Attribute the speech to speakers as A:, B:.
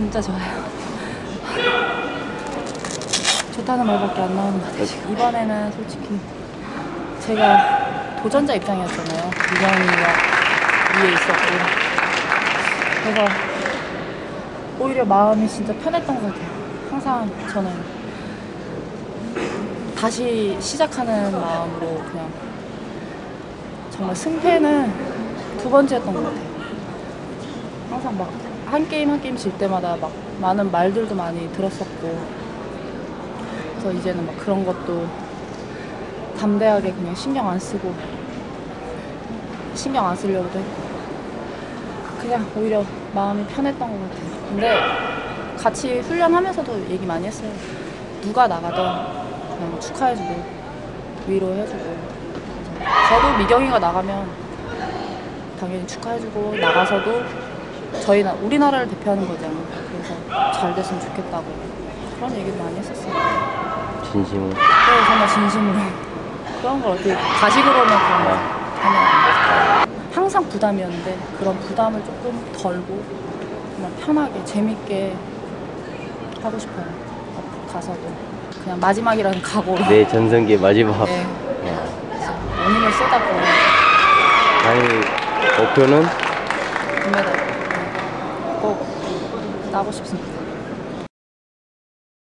A: 진짜 좋아요. 좋다는 말밖에 안 나오는 것 같아요. 지금. 이번에는 솔직히 제가 도전자 입장이었잖아요. 민영이가 위에 있었고. 그래서 오히려 마음이 진짜 편했던 것 같아요. 항상 저는 다시 시작하는 마음으로 그냥 정말 승패는 두 번째였던 것 같아요. 항상 막 한 게임 한 게임 질 때마다 막 많은 말들도 많이 들었었고 그래서 이제는 막 그런 것도 담대하게 그냥 신경 안 쓰고 신경 안 쓰려고도 했고 그냥 오히려 마음이 편했던 것 같아요. 근데 같이 훈련하면서도 얘기 많이 했어요. 누가 나가든 그냥 축하해주고 위로해주고 저도 미경이가 나가면 당연히 축하해주고 나가서도 저희 나 우리나라를 대표하는 거잖아요. 그래서 잘 됐으면 좋겠다고 그런 얘기를 많이 했었어요.
B: 진심으로.
A: 네, 정말 진심으로 그런 걸 어떻게 가식으로는 거 하면. 항상 부담이었는데 그런 부담을 조금 덜고 정말 편하게 재밌게 하고 싶어요. 앞으로 가서도 그냥 마지막이라는 각오로
B: 내 전성기 마지막.
A: 네,
B: 야.
A: 그래서 원인을 쏟아부어
B: 아니, 목표는
A: 금메달 꼭 따고 싶습니다.